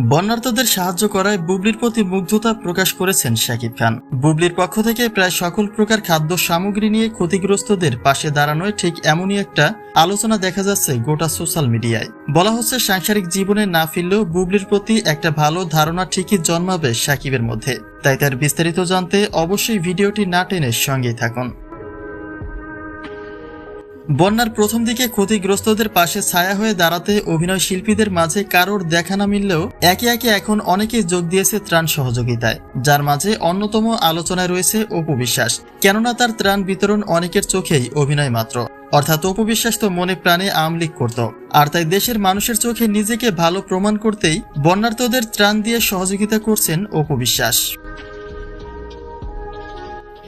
বন্যার্তদের সাহায্য করায় বুবলির প্রতি মুগ্ধতা প্রকাশ করেছেন শাকিব খান। বুবলির পক্ষ থেকে প্রায় সকল প্রকার খাদ্য সামগ্রী নিয়ে ক্ষতিগ্রস্তদের পাশে দাঁড়ানোয় ঠিক এমনই একটা আলোচনা দেখা যাচ্ছে গোটা সোশ্যাল মিডিয়ায়। বলা হচ্ছে, সাংসারিক জীবনে না ফিরলেও বুবলির প্রতি একটা ভালো ধারণা ঠিকই জন্মাবে সাকিবের মধ্যে। তাই তার বিস্তারিত জানতে অবশ্যই ভিডিওটি না টেনে সঙ্গেই থাকুন। বন্যার প্রথম দিকে ক্ষতিগ্রস্তদের পাশে ছায়া হয়ে দাঁড়াতে অভিনয় শিল্পীদের মাঝে কারোর দেখা না মিললেও একে একে এখন অনেকেই যোগ দিয়েছে ত্রাণ সহযোগিতায়, যার মাঝে অন্যতম আলোচনায় রয়েছে অপু বিশ্বাস। কেননা তার ত্রাণ বিতরণ অনেকের চোখেই অভিনয় মাত্র। অর্থাৎ অপু বিশ্বাস তো মনে প্রাণে আমলিক করত। আর তাই দেশের মানুষের চোখে নিজেকে ভালো প্রমাণ করতেই বন্যার্তদের ত্রাণ দিয়ে সহযোগিতা করছেন অপু বিশ্বাস।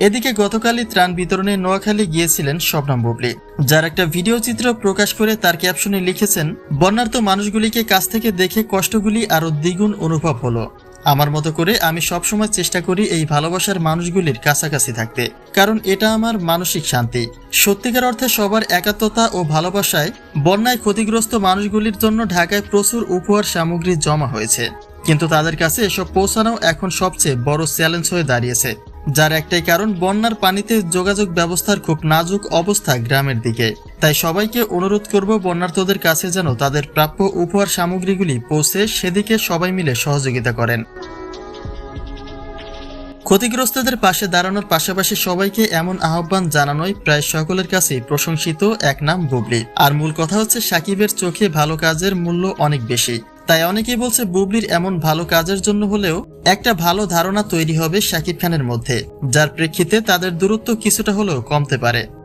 এদিকে গতকালই ত্রাণ বিতরণে নোয়াখালী গিয়েছিলেন শবনম বুবলি। যার একটা ভিডিও চিত্র প্রকাশ করে তার ক্যাপশনে লিখেছেন, বন্যার্ত মানুষগুলিকে কাছ থেকে দেখে কষ্টগুলি আরও দ্বিগুণ অনুভব হলো। আমার মতো করে আমি সবসময় চেষ্টা করি এই ভালোবাসার মানুষগুলির কাছাকাছি থাকতে, কারণ এটা আমার মানসিক শান্তি। সত্যিকার অর্থে সবার একাত্মতা ও ভালোবাসায় বন্যায় ক্ষতিগ্রস্ত মানুষগুলির জন্য ঢাকায় প্রচুর উপহার সামগ্রী জমা হয়েছে। কিন্তু তাদের কাছে এসব পৌঁছানো এখন সবচেয়ে বড় চ্যালেঞ্জ হয়ে দাঁড়িয়েছে। যার একটাই কারণ, বন্যার পানিতে যোগাযোগ ব্যবস্থার খুব নাজুক অবস্থা গ্রামের দিকে। তাই সবাইকে অনুরোধ করব, বন্যার্থদের কাছে যেন তাদের প্রাপ্য উপহার সামগ্রীগুলি পৌঁছে সেদিকে সবাই মিলে সহযোগিতা করেন। ক্ষতিগ্রস্তদের পাশে দাঁড়ানোর পাশাপাশি সবাইকে এমন আহ্বান জানানোই প্রায় সকলের কাছেই প্রশংসিত এক নাম বুবলি। আর মূল কথা হচ্ছে, সাকিবের চোখে ভালো কাজের মূল্য অনেক বেশি। তাই অনেকেই বলছে বুবলির এমন ভালো কাজের জন্য হলেও একটা ভালো ধারণা তৈরি হবে শাকিব খানের মধ্যে, যার প্রেক্ষিতে তাদের দূরত্ব কিছুটা হলেও কমতে পারে।